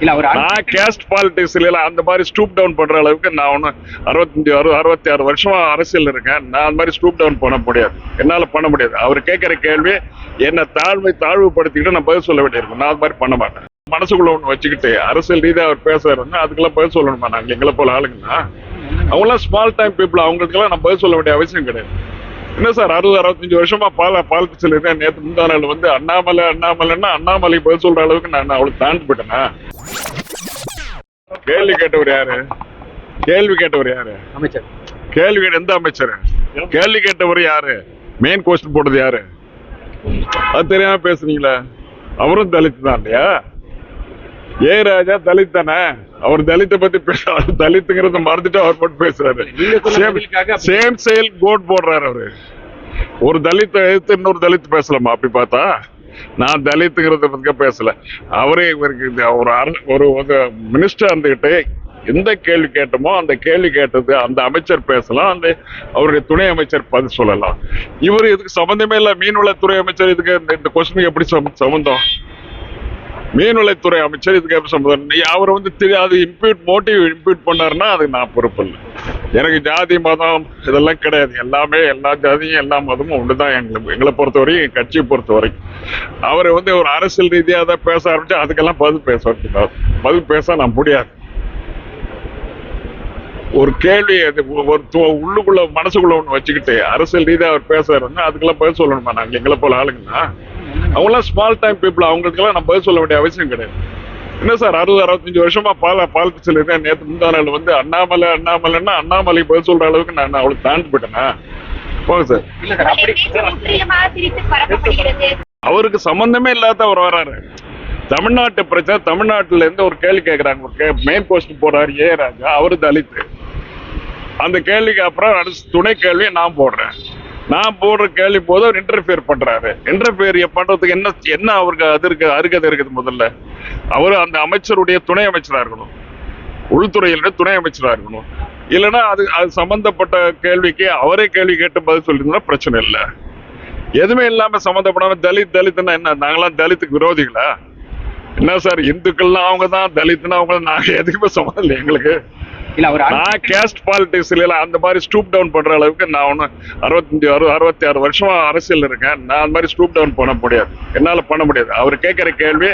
இல்ல அவர் நான் கேஸ்ட் பாலிடிக்ஸ்ல அந்த மாதிரி ஸ்டூப் டவுன் பண்ற அளவுக்கு நான் ஒன்றும் அறுபத்தஞ்சு அறு அறுபத்தி ஆறு வருஷமா அரசியல் இருக்கேன். நான் அந்த மாதிரி ஸ்டூப் டவுன் பண்ண முடியாது. என்னால பண்ண முடியாது. அவர் கேட்கிற கேள்வி என்ன தாழ்மை தாழ்வுபடுத்திக்கிட்டு நான் பதில் சொல்ல வேண்டியிருக்கும். நான் அது மாதிரி பண்ண மாட்டேன். மனசுக்குள்ள ஒன்று வச்சுக்கிட்டு அரசியல் ரீதியா அவர் பேசுறாருன்னா அதுக்கெல்லாம் பதில் சொல்லணுமா? நாங்க எங்களை போல ஆளுங்கன்னா அவங்களாம் ஸ்மால் டைம் பீப்புள் அவங்களுக்கெல்லாம் நான் பதில் சொல்ல வேண்டிய அவசியம் கிடையாது. என்ன சார் அறுபது அறுபத்தஞ்சு வருஷமா பால பாலிடிக்ஸ்ல இருக்கேன் நேற்று முந்தா நாள் வந்து அண்ணாமலை அண்ணாமலைன்னா அண்ணாமலை பதில் சொல்ற அளவுக்கு நான் அவளுக்கு தாண்டி போயிட்டேனா? கேள்வி கேட்டவர் யாரு? கேள்வி கேட்டவர் யாரு? அமைச்சர். கேள்வி கேட்ட எந்த அமைச்சர்? கேள்வி கேட்டவர் யாரு? மெயின் கொஸ்டின் போட்டது யாரு? அது தெரியாம பேசுறீங்களா அவரும் தலித் தான் இல்லையா? ஏ ராஜா தலித் தானே அவர் தலித்தை பத்தி பேச அவர் தலித்துங்கிறத மறந்துட்டு அவர் மட்டும் பேசுறாரு. சேம் செயல் கோட் போடுறாரு அவரு. ஒரு தலித்தை எதிர்த்து இன்னொரு தலித் பேசலாமா? அப்படி பார்த்தா நான் தலித்துங்கிறத பத்தி பேசல. அவரே இவருக்கு ஒரு ஒரு மினிஸ்டர் இருந்துகிட்டு எந்த கேள்வி கேட்டோமோ அந்த கேள்வி கேட்டது அந்த அமைச்சர் பேசலாம் அந்த அவருடைய துணை அமைச்சர் பதில் சொல்லலாம். இவர் இதுக்கு சம்பந்தமே இல்ல மீன்வளத்துறை அமைச்சர் இதுக்கு இந்த- கொஸ்டினுக்கு எப்படி சம்பந்தம்? மீன்வளத்துறை அமைச்சர் இதுக்கு எப்படி சம்பந்தம் நீ அவர் வந்து தெரியாது இம்ப்யூட் மோட்டிவ் இம்ப்யூட் பண்ணாருன்னா அதுக்கு நான் பொறுப்பு இல்லை. எனக்கு ஜாதி மதம் இதெல்லாம் கிடையாது. எல்லாமே எல்லா ஜாதியும் எல்லா மதமும் ஒண்ணுதான் எங்களை எங்களை பொறுத்த வரைக்கும் கட்சியை பொறுத்த வரைக்கும் அவரை வந்து ஒரு அரசியல் ரீதியாக தான் பேச ஆரம்பிச்சு அதுக்கெல்லாம் பதில் பேச பதில் பேச நான் முடியாது. ஒரு கேள்வி அது ஒரு உள்ளுக்குள்ள மனசுக்குள்ள ஒண்ணு வச்சுக்கிட்டு அரசியல் ரீதியா அவர் பேசுறாருன்னா அதுக்கெல்லாம் பதில் சொல்லணுமா நாங்க? எங்களை போல ஆளுங்கன்னா அவங்களாம் ஸ்மால் டைம் பீப்புள் அவங்களுக்கெல்லாம் நான் பதில் சொல்ல வேண்டிய அவசியம் கிடையாது. என்ன சார் அறுபது அறுபத்தஞ்சு வருஷமா பால பாலிடிக்ஸ்ல இருக்கேன் நேற்று முந்தா நாள் வந்து அண்ணாமலை அண்ணாமலைன்னா அண்ணாமலை பதில் சொல்ற அளவுக்கு நான் அவளுக்கு தாண்டி போயிட்டேனா? போங்க சார். அவருக்கு சம்பந்தமே இல்லாத அவர் வராரு. தமிழ்நாட்டு பிரச்சனை தமிழ்நாட்டுல இருந்து ஒரு கேள்வி கேட்கறாங்க மெயின் போஸ்ட் போறாரு ஏ ராஜா அவரு தலித் அந்த கேள்விக்கு அப்புறம் அடுத்த துணை கேள்வியை நான் போடுறேன். நான் போடுற கேள்வி போது அவர் இன்டர்ஃபியர் பண்றாரு. இன்டர்ஃபியர் பண்றதுக்கு என்ன என்ன அவருக்கு அது இருக்கு அருகதை இருக்குது முதல்ல? அவர் அந்த அமைச்சருடைய துணை அமைச்சரா இருக்கணும். உள்துறையில துணை அமைச்சரா இருக்கணும். இல்லைன்னா அது அது சம்பந்தப்பட்ட கேள்விக்கு அவரே கேள்வி கேட்டு பதில் சொல்லியிருந்தா பிரச்சனை இல்லை. எதுவுமே இல்லாம சம்மந்தப்படாம தலித் தலித்னா என்ன? நாங்களாம் தலித்துக்கு விரோதிகளா? என்ன சார் இந்துக்கள்லாம் அவங்க தான் தலித்னா அவங்க நாங்கள் நாங்க எதுக்குமே சம்மந்தம் இல்லை எங்களுக்கு? இல்ல அவர் நான் கேஸ்ட் பாலிடிக்ஸ்ல அந்த மாதிரி ஸ்டூப் டவுன் பண்ற அளவுக்கு நான் ஒன்றும் அறுபத்தஞ்சு அறு அறுபத்தி ஆறு வருஷமா அரசியல் இருக்கேன். நான் அந்த மாதிரி ஸ்டூப் டவுன் பண்ண முடியாது. என்னால பண்ண முடியாது. அவர் கேட்கிற கேள்வி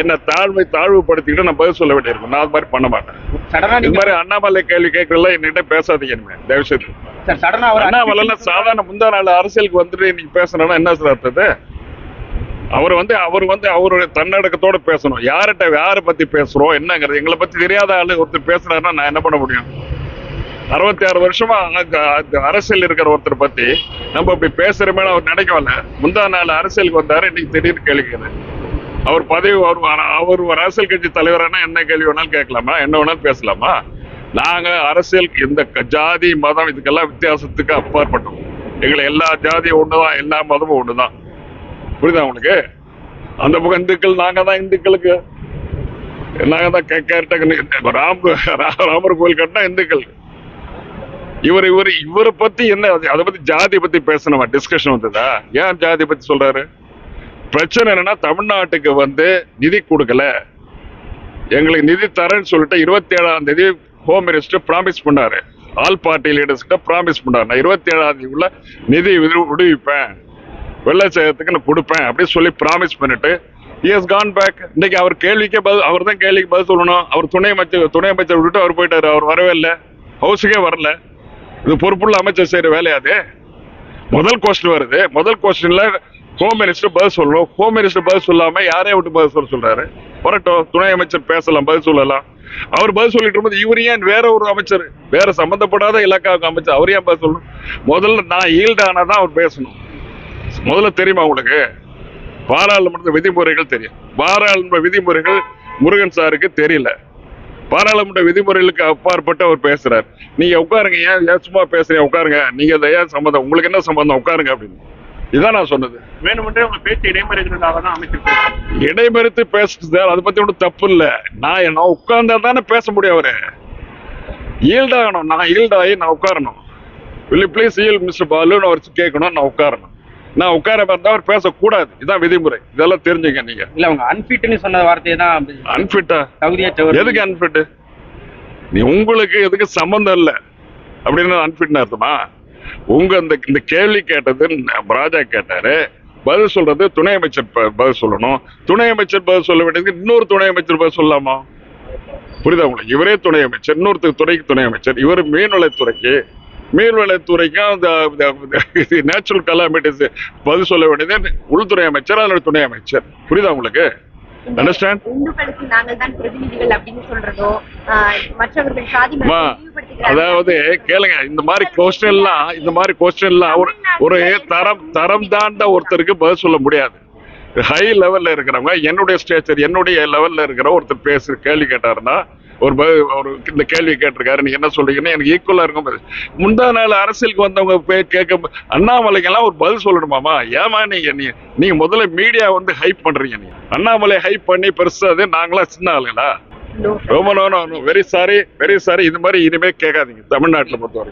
என்ன தாழ்மை தாழ்வுபடுத்திக்கிட்டு நான் பதில் சொல்ல வேண்டியிருக்கும். நான் அது மாதிரி பண்ண மாட்டேன். சடனா இது மாதிரி அண்ணாமலை கேள்வி கேட்கறதுல என்கிட்ட பேசாதீங்க இனிமே. அவர் அண்ணாமலை சாதாரண முந்தா நாள் அரசியலுக்கு வந்துட்டு நீங்க பேசணும்னா என்ன சார் அர்த்தது அவர் வந்து அவர் வந்து அவருடைய தன்னடக்கத்தோட பேசணும். யார்கிட்ட யாரை பத்தி பேசுறோம் என்னங்கிறது எங்களை பத்தி தெரியாத ஆளு ஒருத்தர் பேசுகிறாருன்னா நான் என்ன பண்ண முடியும்? அறுபத்தி ஆறு வருஷமா அரசியல் இருக்கிற ஒருத்தர் பத்தி நம்ம இப்படி பேசுறமே அவர் நினைக்கல முந்தா நாள் அரசியலுக்கு வந்தாரு இன்னைக்கு திடீர்னு கேள்விக்கிறது அவர் பதவி அவர் அவர் ஒரு அரசியல் கட்சி தலைவரானா என்ன கேள்வி வேணாலும் கேட்கலாமா? என்ன வேணாலும் பேசலாமா? நாங்க அரசியல் இந்த க- ஜாதி மதம் இதுக்கெல்லாம் வித்தியாசத்துக்கு அப்பாற்பட்டோம். எங்களை எல்லா ஜாதியும் ஒண்ணுதான் எல்லா மதமும் ஒண்ணுதான். புரியுதா உனக்கு அந்த பக்கம் இந்துக்கள் நாங்க தான் இந்துக்களுக்கு. நாங்க தான் கே- கேட்ட ராம் ராமர் கோயில் கட்டினா இந்துக்கள். இவர் இவர் இவரை பத்தி என்ன அது- அதை பத்தி ஜாதி பத்தி பேசணுமா? டிஸ்கஷன் வந்ததா? ஏன் ஜாதி பத்தி சொல்றாரு? பிரச்சனை என்னன்னா தமிழ்நாட்டுக்கு வந்து நிதி கொடுக்கல. எங்களுக்கு நிதி தரேன்னு சொல்லிட்டு இருபத்தி ஏழாம் தேதி ஹோம் மினிஸ்டர் ப்ராமிஸ் பண்ணாரு. ஆல் பார்ட்டி லீடர்ஸ் கிட்ட ப்ராமிஸ் பண்ணாரு. நான் இருபத்தி ஏழாம் தேதி உள்ள நிதி விடுவிப்பேன். வெள்ளை வெள்ளச்சேதத்துக்கு நான் கொடுப்பேன் அப்படின்னு சொல்லி ப்ராமிஸ் பண்ணிட்டு இஸ் கான் பேக் இன்னைக்கு அவர் கேள்விக்கே பதில் அவர் தான் கேள்விக்கு பதில் சொல்லணும். அவர் துணை அமைச்சர் துணை அமைச்சர் விட்டுட்டு அவர் போயிட்டாரு. அவர் வரவே இல்லை. ஹவுஸுக்கே வரல. இது பொறுப்புள்ள அமைச்சர் செய்கிற வேலையாது முதல் கொஸ்டின் வருது. முதல் கொஸ்டின்ல ஹோம் மினிஸ்டர் பதில் சொல்லணும். ஹோம் மினிஸ்டர் பதில் சொல்லாம யாரே விட்டு பதில் சொல்ல சொல்றாரு? வரட்டும் துணை அமைச்சர் பேசலாம் பதில் சொல்லலாம். அவர் பதில் சொல்லிட்டு இருக்கும்போது இவர் ஏன் வேற ஒரு அமைச்சர்? வேற சம்பந்தப்படாத இலாக்காவுக்கு அமைச்சர் அவர் ஏன் பதில் சொல்லணும்? முதல்ல நான் ஈல்டானா தான் அவர் பேசணும். முதல்ல தெரியுமா உங்களுக்கு? பாராளுமன்ற விதிமுறைகள் தெரியும். பாராளுமன்ற விதிமுறைகள் முருகன் சாருக்கு தெரியல. பாராளுமன்ற விதிமுறைகளுக்கு அப்பாற்பட்டு அவர் பேசுறாரு. நீங்க உட்காருங்க ஏன் ஏன் சும்மா பேசுறீங்க? உட்காருங்க. நீங்க ஏன் சம்பந்தம் உங்களுக்கு என்ன சம்பந்தம் உட்காருங்க அப்படின்னு. இதான் நான் சொன்னது. வேணுமென்றே உங்க பேச்சு இடைமறிக்கிறதுக்காக தான் அமைச்சர். இடைமறித்து பேசுறது சார் அதை பத்தி ஒன்றும் தப்பு இல்ல. நான் என்ன உட்கார்ந்தா தானே பேச முடியும் அவரு. ஈல்டாகணும் நான் ஈல்டாகி நான் உட்காரணும். You ப்ளீஸ் ஈல் மிஸ்டர் பாலுன்னு அவர் கேட்கணும் நான் உட்காரணும். நான் உட்கார இருந்தா அவர் பேசக்கூடாது. இதான் விதிமுறை. இதெல்லாம் தெரிஞ்சுங்க நீங்க. இல்ல அவங்க அன்பிட்னு சொன்ன வார்த்தையை தான் அன்ஃபிட்டா தகுதியற்றவர் எதுக்கு அன்ஃபிட் நீ உங்களுக்கு எதுக்கு சம்பந்தம் இல்ல. அப்படின்னு அன்ஃபிட்னு அர்த்தமா? உங்க இந்த இந்த கேள்வி கேட்டது ராஜா கேட்டாரு. பதில் சொல்றது துணை அமைச்சர் பதில் சொல்லணும். துணை அமைச்சர் பதில் சொல்ல வேண்டியது இன்னொரு துணை அமைச்சர் பதில் சொல்லலாமா? புரியுதா உங்களுக்கு? இவரே துணை அமைச்சர் இன்னொருத்தர் துறைக்கு துணை அமைச்சர். இவர் மீன்வளத்துறைக்கு மீன்வளத்துறைக்கும் நேச்சுரல் கலாமிட்டிஸ் பதில் சொல்ல வேண்டியது. உள்துறை அமைச்சர் அதோட துணை அமைச்சர். புரியுதா உங்களுக்கு? அதாவது கேளுங்க இந்த மாதிரி கொஸ்டின் எல்லாம் இந்த மாதிரி கொஸ்டின் எல்லாம் ஒரு ஒரு தரம் தரம் தாண்ட ஒருத்தருக்கு பதில் சொல்ல முடியாது. ஹை லெவல்ல இருக்கிறவங்க என்னுடைய ஸ்டேச்சர் என்னுடைய லெவல்ல இருக்கிற ஒருத்தர் பேசு கேள்வி கேட்டாருன்னா ஒரு ஒரு இந்த கேள்வி கேட்டிருக்காரு. நீங்க என்ன சொல்றீங்கன்னு எனக்கு ஈக்குவலா இருக்கும். முந்தா நாள் அரசியலுக்கு வந்தவங்க போய் கேட்க அண்ணாமலைக்கெல்லாம் ஒரு பதில் சொல்லணுமாமா? ஏமா நீங்க நீ நீங்க முதல்ல மீடியா வந்து ஹைப் பண்றீங்க நீங்க. அண்ணாமலை ஹைப் பண்ணி பெருசா அது நாங்களாம் சின்ன ஆளுங்களா. ரொம்ப no no very sorry very sorry இது மாதிரி இனிமே கேட்காதீங்க தமிழ்நாட்டுல பொறுத்த